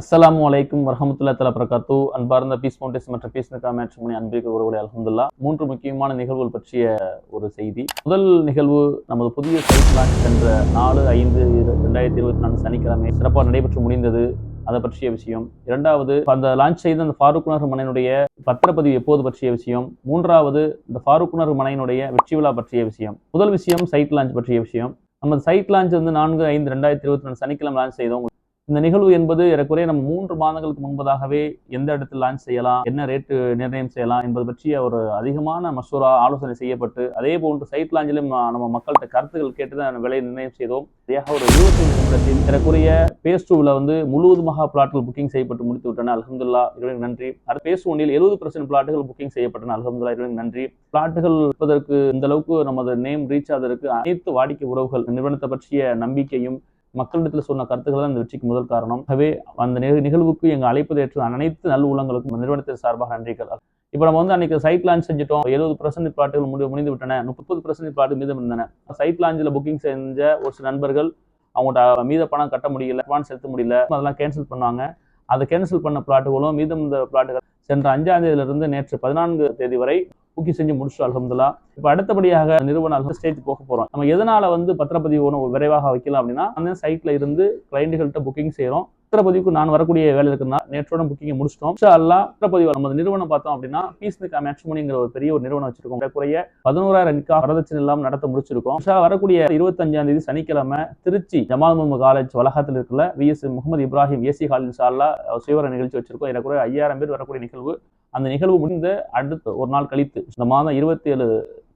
அஸ்லாம் அலைக்கும் வரமத்துல்லா தலா பிரகாத்து அன்பார்ந்த பீஸ் ஃபவுண்டேஷன் மற்றும் பீஸ் நிகா மேட்ச்மணி அன்பிற்கு உறவுகளை அலமதுல்லா மூன்று முக்கியமான நிகழ்வுகள் பற்றிய ஒரு செய்தி. முதல் நிகழ்வு நமது புதிய சைட் லான்ச் சென்ற நாலு ஐந்து ரெண்டாயிரத்தி இருபத்தி நான்கு சனிக்கிழமை சிறப்பாக நடைபெற்று முடிந்தது. அதை பற்றிய விஷயம். இரண்டாவது அந்த லான்ச் செய்த அந்த ஃபாரூக் நகர் மனையினுடைய பத்திரப்பதிவு எப்போது பற்றிய விஷயம். மூன்றாவது இந்த ஃபாரூக் நகர் மனையினுடைய வெற்றி விழா பற்றிய விஷயம். முதல் விஷயம் சைட் லான்ச் பற்றிய விஷயம். நம்ம சைட் லான்ச் வந்து நான்கு ஐந்து ரெண்டாயிரத்தி இருபத்தி நாலு சனிக்கிழமை லான்ச் செய்தோம். இந்த நிகழ்வு என்பது ஏறக்குறைய நம்ம மூன்று மாதங்களுக்கு முன்பதாகவே எந்த இடத்தில் லான்ச் செய்யலாம் என்ன ரேட்டு நிர்ணயம் செய்யலாம் என்பது பற்றிய ஒரு அதிகமான மசூரா ஆலோசனை செய்யப்பட்டு அதே போன்று சைட் லாஞ்சிலும் நம்ம மக்கள்கிட்ட கருத்துக்கள் கேட்டு தான் விலை நிர்ணயம் செய்தோம். சரியாக ஒரு இருபத்தி நிமிடத்தில் ஏறக்குறைய பேஸ் டூவில் வந்து முழுவதுமாக பிளாட்கள் புக்கிங் செய்யப்பட்டு முடித்து விட்டன. அல்ஹம்துல்லா இறைவனுக்கு நன்றி. அடுத்து பேஸ் ஒன்றில் எழுபது பர்சன்ட் பிளாட்டுகள் புக்கிங் செய்யப்பட்டன. அல்ஹம்துல்லா இறைவனுக்கு நன்றி. பிளாட்டுகள் இருப்பதற்கு இந்த அளவுக்கு நமது நேம் ரீச் ஆவதற்கு அனைத்து வாடிக்கை உறவுகள் நிறுவனத்தை பற்றிய நம்பிக்கையும் மக்களிடத்தில் சொன்ன கருத்துக்கள் தான் இந்த வெற்றிக்கு முதல் காரணம். ஆகவே அந்த நிகழ்வுக்கு எங்கள் அழைப்பது ஏற்ற அனைத்து நல்ல உள்ளங்களுக்கும் நிறுவனத்தின் சார்பாக நன்றிகள். இப்போ நம்ம வந்து அன்றைக்கி சைட் லான்ச் செஞ்சுட்டோம். எழுபது பர்சன்ட் பாட்டுகள் முடி முடிந்து விட்டன. முப்பது பர்சன்ட் பாட்டு மீதம் இருந்தன. சைட் லான்ச்சில் புக்கிங் செஞ்ச ஒரு சில நண்பர்கள் அவங்கள்ட்ட மீத பணம் கட்ட முடியல அட்வான்ஸ் செலுத்த முடியல. அதெல்லாம் கேன்சல் பண்ணுவாங்க அதை கேன்சல் பண்ண பிளாட்டுகளும் மீதம் இந்த பிளாட்டுகள் சென்ற அஞ்சாம் தேதியிலிருந்து நேற்று பதினான்கு தேதி வரை புக்கிங் செஞ்சு முடிச்சோம் அலமதுல்லா இப்போ அடுத்தபடியாக நிறுவனம் ஸ்டேஜ் போக போகிறோம் நம்ம எதனால வந்து பத்திரப்பதிவு ஒன்று விரைவாக வைக்கலாம் அப்படின்னா அந்த சைட்ல இருந்து கிளைண்ட்டுகள்கிட்ட புக்கிங் செய்கிறோம் பத்திரப்பதிவுக்கு நான் வரக்கூடிய வேலை இருக்குன்னா நேற்றோட புக்கிங்கை முடிச்சிட்டோம். இன்ஷா பத்திரப்பதிவு நமது நிறுவனம் பார்த்தோம் அப்படின்னா பீஸ் நிக்கா மேட்ச்மோனிங்கிற ஒரு பெரிய ஒரு நிறுவனம் வச்சிருக்கோம். குறைய பதினோராயிரம் நிக்கா வரதட்சணை இல்லாமல் நடத்த முடிச்சிருக்கோம். இன்ஷா வரக்கூடிய இருபத்தஞ்சாம் தேதி சனிக்கிழமை திருச்சி ஜமால் முகமது காலேஜ் வளாகத்தில் இருக்கிற VS Mohammed Ibrahim AC hall இன்ஷா அல்லாஹ் சுயவர நிகழ்ச்சி வச்சிருக்கோம். எனக்கு ஐயாயிரம் பேர் வரக்கூடிய நிகழ்வு அந்த நிகழ்வு முடிந்த அடுத்த ஒரு நாள் கழித்து இந்த மாதம் இருபத்தி ஏழு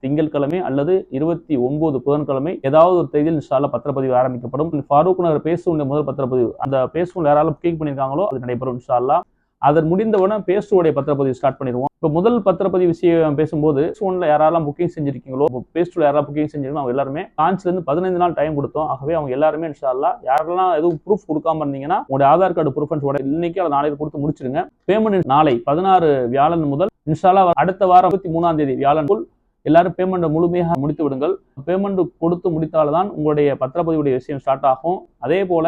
திங்கட்கிழமை அல்லது இருபத்தி ஒன்பது புதன்கிழமை ஏதாவது ஒரு தேதியில் இன்ஷால்லா பத்திரப்பதிவு ஆரம்பிக்கப்படும். ஃபாரூக் நகர் பேசுடைய முதல் பத்திரப்பதிவு அந்த பேசும் யாராலும் கிளிக் பண்ணியிருக்காங்களோ அது நடைபெறும் இன்ஷால்லா அதன் முடிந்தவுடன் பேஸ்டுடைய பத்திரப்பதிவு ஸ்டார்ட் பண்ணிடுவோம். இப்போ முதல் பத்திரப்பதிவு விஷயம் பேசும்போது ஒன்ல யாரெல்லாம் புக்கிங் செஞ்சிருக்கீங்களோ பேஸ்டுல யாரெல்லாம் புக்கிங் செஞ்சிருக்கீங்களோ அவங்க எல்லாருமே லான்ச்ல பதினைந்து நாள் டைம் கொடுத்தோம். ஆகவே அவங்க எல்லாருமே இன்ஷால்லா யாரெல்லாம் எதுவும் ப்ரூஃப் கொடுக்காம இருந்தீங்கன்னா உங்களுடைய ஆதார் கார்டு ப்ரூஃப் இன்னைக்கு அதை நாளைக்கு கொடுத்து முடிச்சிருங்க. பேமெண்ட் நாளை பதினாறு வியாழன் முதல் இன்ஷால்லா அடுத்த வாரம் இருபத்தி மூணாம் தேதி வியாழனுக்குள் எல்லாரும் பேமெண்ட்டை முழுமையாக முடித்து விடுங்கள். பேமெண்ட் கொடுத்து முடித்தால்தான் உங்களுடைய பத்திரப்பதிவுடைய விஷயம் ஸ்டார்ட் ஆகும். அதே போல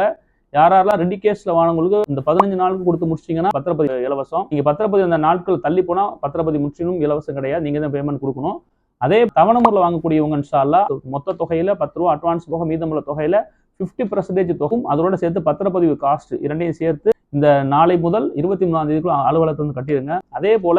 யாரெல்லாம் ரெண்டு கேஸ்ல வாங்கவங்களுக்கு இந்த பதினஞ்சு நாளுக்கு கொடுத்து முடிச்சிங்கன்னா பத்திரப்பதி இலவசம். நீங்க பத்திரப்பதி அந்த நாட்கள் தள்ளி போனா பத்திரப்பதி முற்றிலும் இலவசம் கிடையாது. நீங்க தான் பேமெண்ட் கொடுக்கணும். அதே தவணை முறையில் வாங்கக்கூடியவங்க இன்ஷால்லா மொத்த தொகையில பத்து ரூபா அட்வான்ஸ் போக மீதமுள்ள தொகையில 50% பர்சன்டேஜ் தொகும் அதோட சேர்த்து பத்திரப்பதிவு காஸ்ட் இரண்டையும் சேர்த்து இந்த நாளை முதல் இருபத்தி மூணாம் தேதிக்குள்ள அலுவலகத்தை வந்து கட்டிடுங்க. அதே போல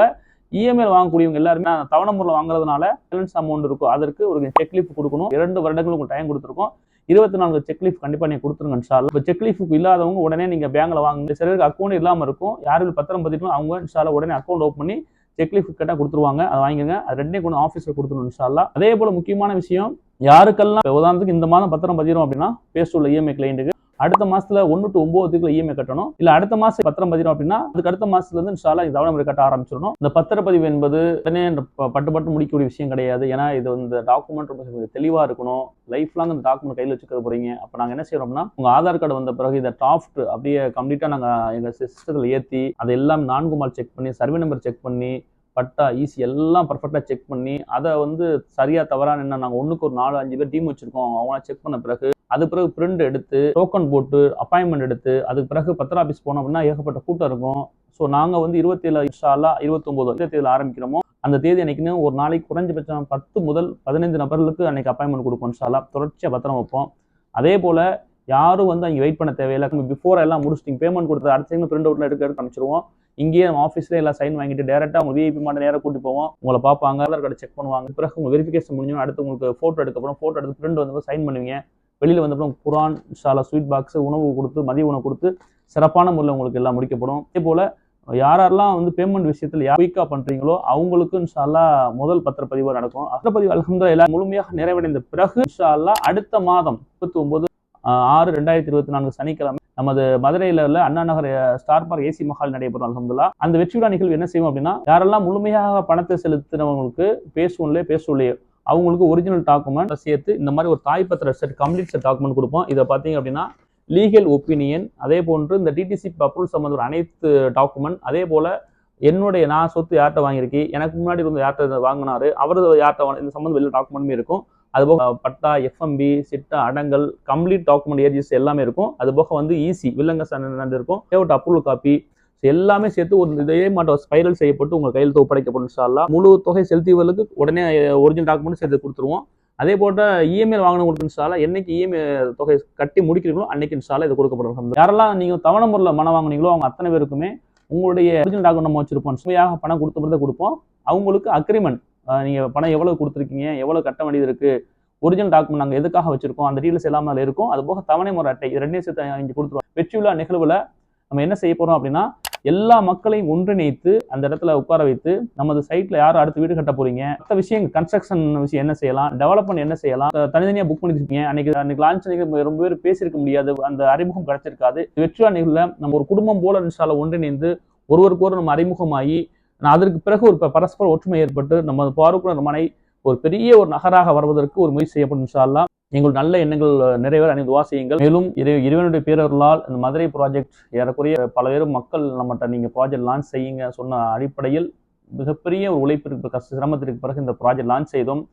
இஎம்ஐ வாங்கக்கூடியவங்க எல்லாருமே தவணை முறையில் வாங்குறதுனால பேலன்ஸ் அமௌண்ட் இருக்கும். அதற்கு ஒரு செக்லிப் கொடுக்கணும். இரண்டு வருடங்களுக்கு டைம் கொடுத்துருக்கோம். இருபத்தி நான்கு செக்லீஃப் கண்டிப்பாக நீங்கள் கொடுத்துருங்க இன்ஷால்லா இப்போ செக் இல்லாதவங்க உடனே நீங்கள் பேங்கில் வாங்க சிலருக்கு அக்கௌண்ட் இல்லாமல் இருக்கும். யாரும் பத்திரம் பதிக்கணும் அவங்க இன்ஷால்லா உடனே அக்கௌண்ட் ஓப்பன் பண்ணி செக் லீஃப் கேட்டால் கொடுத்துருவாங்க. அதை வாங்கிங்க அது ரெண்டையும் கொண்டு ஆஃபீஸில் கொடுத்துருணும் இன்ஷால்லா அதே போல முக்கியமான விஷயம் யாருக்கெல்லாம் உதாரணத்துக்கு இந்த மாதம் பத்திரம் பதிகிறோம் அப்படின்னா பேஸ்டுள்ள இஎம்ஐ கிளைண்ட்டுக்கு அடுத்த மாசத்துல ஒன்று டு ஒன்பதுக்குள்ள இஎம்ஐ கட்டணும். இல்ல அடுத்த மாசம் பத்திரம் பதினோம் அப்படின்னா அதுக்கு அடுத்த மாசத்துல இருந்து இன்ஷாலா இது தவணை முறை கட்ட ஆரம்பிச்சிடணும். இந்த பத்திரப்பதிவு என்பது உடனே ப- பட்டு பட்டு முடிக்கக்கூடிய விஷயம் கிடையாது. ஏன்னா இது இந்த டாக்குமெண்ட் ரொம்ப தெளிவா இருக்கணும். லைஃப் லாங் இந்த டாக்குமெண்ட் கையில் வச்சுக்க போறீங்க. அப்போ நாங்க என்ன செய்யறோம்னா உங்க ஆதார் கார்டு வந்த பிறகு இதை டாஃப்ட் அப்படியே கம்ப்ளீட்டா நாங்க எங்க சிஸ்டத்தில் ஏத்தி அதை எல்லாம் நான்கு மால் செக் பண்ணி சர்வே நம்பர் செக் பண்ணி பட்டா ஈஸி எல்லாம் பர்ஃபெக்டாக செக் பண்ணி அதை வந்து சரியாக தவறான என்ன நாங்கள் ஒன்றுக்கு ஒரு நாலு அஞ்சு பேர் டீம் வச்சுருக்கோம். அவங்களாம் செக் பண்ண பிறகு அது பிறகு பிரிண்ட் எடுத்து டோக்கன் போட்டு அப்பாயின்மெண்ட் எடுத்து அதுக்கு பிறகு பத்திர ஆஃபீஸ் போனோம் அப்படின்னா ஏகப்பட்ட கூட்டம் இருக்கும். ஸோ நாங்கள் வந்து இருபத்தேழு இன்ஷால்லா இருபத்தொம்போது எந்த தேதியில் ஆரம்பிக்கிறோமோ அந்த தேதி அன்னைக்குன்னு ஒரு நாளைக்கு குறைஞ்சபட்சம் பத்து முதல் பதினைந்து நபர்களுக்கு அன்னைக்கு அப்பாயின்மெண்ட் கொடுப்போம் இன்ஷாலா தொடர்ச்சியாக பத்திரம் வைப்போம். அதே போல் யாரும் வந்து அங்கே வெயிட் பண்ண தேவையில்லை. பிஃபோர் எல்லாம் முடிச்சுட்டு பேமெண்ட் கொடுத்து அடுத்த பிரிண்ட் அவுட்ல எடுக்க எடுக்க அனுப்பிச்சிருவோம். இங்கேயே நம்ம ஆஃபீஸ்ல எல்லாம் சைன் வாங்கிட்டு டேரெக்டாக அவங்க விஐபி மாட்ட நேராக கூட்டி போவோம். உங்களை பார்ப்பாங்க ஆதார் கார்டு செக் பண்ணுவாங்க. பிறகு உங்கள் வெரிஃபிகேஷன் முடிஞ்சோம் அடுத்து உங்களுக்கு ஃபோட்டோ எடுக்கப்படும் ஃபோட்டோ எடுத்து பிரிண்ட் வந்து சைன் பண்ணுவீங்க. வெளியில் வந்தப்பறம் குரான் ஷாலா ஸ்வீட் பாக்ஸு உணவு கொடுத்து மதிய உணவு கொடுத்து சிறப்பான முறையில் உங்களுக்கு எல்லாம் முடிக்கப்படும். அதே போல யாரெல்லாம் வந்து பேமெண்ட் விஷயத்தில் யார் குயிக்காக பண்றீங்களோ அவங்களுக்கு இன்ஷால்லா முதல் பத்திரப்பதிவு நடக்கும். பத்திரப்பதிவு அல்ஹம்துலில்லாஹ் எல்லாம் முழுமையாக நிறைவடைந்த பிறகு இன்ஷால்லா அடுத்த மாதம் முப்பத்தி ஒம்பது ஆறு ரெண்டாயிரத்தி இருபத்தி நான்கு சனிக்கிழமை நமது மதுரையில உள்ள Anna Nagar star park AC Mahal நடைபெறும் அல்ஹம்துல்லா அந்த வெற்றி விழா நிகழ்வு என்ன செய்வோம் அப்படின்னா யாரெல்லாம் முழுமையாக பணத்தை செலுத்தினவங்களுக்கு பேசுவோம்லே பேசுவோம்லையே அவங்களுக்கு ஒரிஜினல் டாக்குமெண்ட் சேர்த்து இந்த மாதிரி ஒரு தாய் பத்திர செட் கம்ப்ளீட் செட் டாக்குமெண்ட் கொடுப்போம். இதை பார்த்தீங்க அப்படின்னா லீகல் ஒப்பீனியன் அதே போன்று இந்த டிடிசி அப்ரூவல் சம்மந்த அனைத்து டாக்குமெண்ட் அதே போல் என்னுடைய நான் சொத்து யார்கிட்ட வாங்கியிருக்கேன் எனக்கு முன்னாடி இருந்து யார்கிட்ட வாங்கினாரு அவரது யார்கிட்ட வாங்க- இந்த சம்மந்தம் வெளியில் டாக்குமெண்ட்டுமே இருக்கும். அது போக பட்டா எஃப்எம்பி சிட்டா அடங்கல் கம்ப்ளீட் டாக்குமெண்ட் ஏஜிஸ் எல்லாமே இருக்கும். அது போக வந்து ஈசி வில்லங்க சன் இருக்கும். தேவட்ட அப்ரூவல் காப்பி எல்லாமே சேர்த்து ஒரு இதே மாட்டம் ஸ்பைரல் செய்யப்பட்டு உங்கள் கையில் ஒப்படைக்கப்படும் இன்ஷால்லா முழு தொகை செலுத்தியவர்களுக்கு உடனே ஒரிஜினல் டாக்குமெண்ட் சேர்த்து கொடுத்துருவோம். அதே போட்ட இஎம்ஐ வாங்கினவங்களுக்கு இன்ஷால்லா என்னைக்கு இஎம்ஐ தொகை கட்டி முடிக்கிறீங்களோ அன்னைக்கு இன்ஷால்லா இது கொடுக்கப்படும் யாரெல்லாம் நீங்கள் தவணை முறையில் மனம் வாங்குனீங்களோ அவங்க அத்தனை பேருக்குமே உங்களுடைய ஒரிஜினல் டாக்குமெண்ட் நம்ம வச்சிருப்போம். சுமையாக பணம் கொடுத்த பிறகு கொடுப்போம். அவங்களுக்கு அக்ரிமெண்ட் நீங்கள் பணம் எவ்வளோ கொடுத்துருக்கீங்க எவ்வளோ கட்ட வேண்டியது இருக்குது ஒரிஜினல் டாக்குமெண்ட் நாங்கள் எதுக்காக வச்சிருக்கோம் அந்த டீல்ஸ் எல்லாமே அதில் இருக்கும். அது போக தவணை முறை அட்டை இது ரெண்டையும் சேர்த்து இங்கே கொடுத்துருவோம். வெற்றி விழா நிகழ்வில் நம்ம என்ன செய்ய போகிறோம் அப்படின்னா எல்லா மக்களையும் ஒன்றிணைத்து அந்த இடத்துல உட்கார வைத்து நமது சைட்ல யார் அடுத்து வீடு கட்ட போறீங்க? மற்ற விஷயம் கன்ஸ்ட்ரக்ஷன் விஷயம் என்ன செய்யலாம்? டெவலப்மெண்ட் என்ன செய்யலாம்? தனித்தனியா புக் பண்ணிருக்கீங்க. அன்னைக்கு அன்னைக்கு லான்ச் அன்னைக்கு ரொம்ப பேர் பேசியிருக்க முடியாது. அந்த அறிமுகம் கிடைச்சிருக்காது. வெற்றி நம்ம ஒரு குடும்பம் போல நினைச்சால ஒன்றிணைந்து ஒருவருக்கு ஒரு நம்ம அறிமுகமாகி அதற்கு பிறகு ஒரு பரஸ்பர ஒற்றுமை ஏற்பட்டு நம்ம பாருக்குள்ள மனை ஒரு பெரிய ஒரு நகராக வருவதற்கு ஒரு முயற்சி செய்யப்படும் இன்ஷால்லா எங்கள் நல்ல எண்ணங்கள் நிறைவேற அனைத்து துவா செய்யுங்கள். மேலும் இறை இறைவனுடைய பேரர்களால் இந்த மதுரை ப்ராஜெக்ட் ஏறக்குறைய பல பேரும் மக்கள் நம்மகிட்ட நீங்கள் ப்ராஜெக்ட் லான்ச் செய்யுங்க சொன்ன அடிப்படையில் மிகப்பெரிய ஒரு உழைப்பிற்கு கஷ்ட சிரமத்திற்கு பிறகு இந்த ப்ராஜெக்ட் லான்ச் செய்தோம்.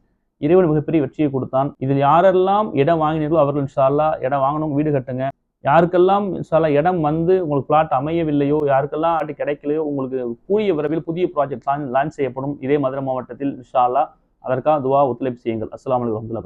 இறைவன் மிகப்பெரிய வெற்றியை கொடுத்தான். இதில் யாரெல்லாம் இடம் வாங்கினீர்களோ அவர்கள் இன்ஷால்லா இடம் வாங்கணும் வீடு கட்டுங்க. யாருக்கெல்லாம் இன்ஷால்லா இடம் வந்து உங்களுக்கு பிளாட் அமையவில்லையோ யாருக்கெல்லாம் ஆட்டு கிடைக்கலையோ உங்களுக்கு கூடிய விரைவில் புதிய ப்ராஜெக்ட் லான்ச் செய்யப்படும். இதே மதுரை மாவட்டத்தில் இன்ஷால்லா அதற்காக துவா ஒத்துழைப்பு செய்யுங்கள். அஸ்லாம் அலைக்கும் வரமத்துல